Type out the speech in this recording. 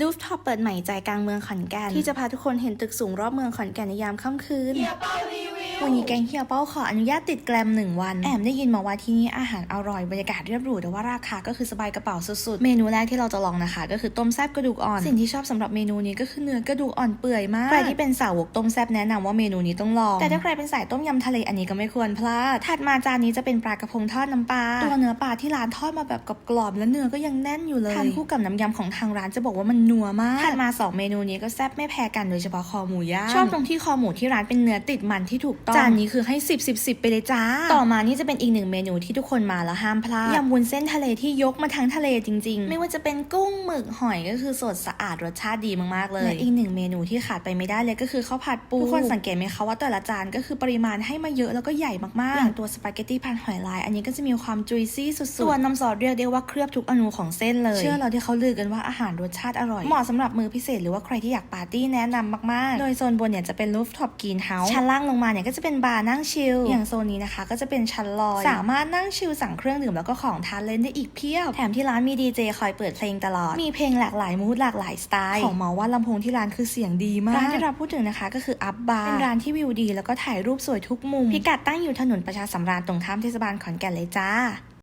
ลูฟท็อปเปิดใหม่ใจกลางเมืองขอนแก่นที่จะพาทุกคนเห็นตึกสูงรอบเมืองขอนแก่นในยามค่ำคืน วันนี้แกงเฮียเป้าขออนุญาตติดแกรมหนึ่งวัน แอมได้ยินมาว่าที่นี่อาหารอร่อยบรรยากาศเรียบหรูแต่ว่าราคาก็คือสบายกระเป๋าสุดๆ เมนูแรกที่เราจะลองนะคะ ก็คือต้มแซบกระดูกอ่อน สิ่งที่ชอบสำหรับเมนูนี้ก็คือเนื้อกระดูกอ่อนเปื่อยมาก ใครที่เป็นสาวกต้มแซบแนะนำว่าเมนูนี้ต้องลอง แต่ถ้าใครเป็นสายต้มยำทะเลอันนี้ก็ไม่ควรพลาด ถัดมาจานนี้จะเป็นปลากระพงทอดน้ำปลา ตัวเนื้อปลาที่ร้านทอดมาแบบกรอบๆและเนื้อก็ยังแน่นอยู่เลย ทานคู่กับน้ำยำของทางร้านจะบอกว่ามันนัวมาก ถัดมาสองเมนูนี้ก็แซ่บไม่แพ้กันโดยเฉพาะคอหมูย่าง ชอบตรงที่คอหมูที่ร้านเป็นเนื้อติดมันที่ถูกต้องจานนี้คือให้ 10 10 10 ไปเลยจ้า ต่อมานี่จะเป็นอีกหนึ่งเมนูที่ทุกคนมาแล้วห้ามพลาดยำวุ้นเส้นทะเลที่ยกมาทั้งทะเลจริง ๆ ไม่ว่าจะเป็นกุ้งหมึกหอยก็คือสดสะอาดรสชาติดีมากๆเลยและอีกหนึ่งเมนูที่ขาดไปไม่ได้เลยก็คือข้าวผัดปูทุกคนสังเกตไหมคะว่าแต่ละจานก็คือปริมาณให้มาเยอะแล้วก็ใหญ่มากๆอย่างตัวสปาเกตตี้พันหอยลาย อันนี้ก็จะมีความจุยซี่สุดๆส่วนน้ำซอสเรียกได้ว่าเคลือบทุกอนูของเส้นเลย เชื่อเราที่เขาลือกันว่าอาหารรสชาติอร่อยเหมาะสำหรับมือพิเศษหรือว่าใครที่อยากปาร์ตี้แนะนำมากๆ โดยโซนบนเนี่ยจะเป็นรูฟท็อปกรีนเฮาส์ชั้นล่างลงมาเนี่ยก็จะเป็นบาร์นั่งชิล อย่างโซนนี้นะคะ ก็จะเป็นชั้นลอย สามารถนั่งชิลสั่งเครื่องดื่มแล้วก็ของทานเล่นได้อีกเพียบ แถมที่ร้านมีดีเจคอยเปิดเพลงตลอด มีเพลงหลากหลายมูดหลากหลายสไตล์ ของเมาว่าลำโพงที่ร้านคือเสียงดีมาก ร้านที่เราพูดถึงนะคะก็คืออัพบาร์ เป็นร้านที่วิวดี แล้วก็ถ่ายรูปสวยทุกมุม พิกัดตั้งอยู่ถนนประชาสำราญตรงข้ามเทศบาลขอนแก่นเลยจ้า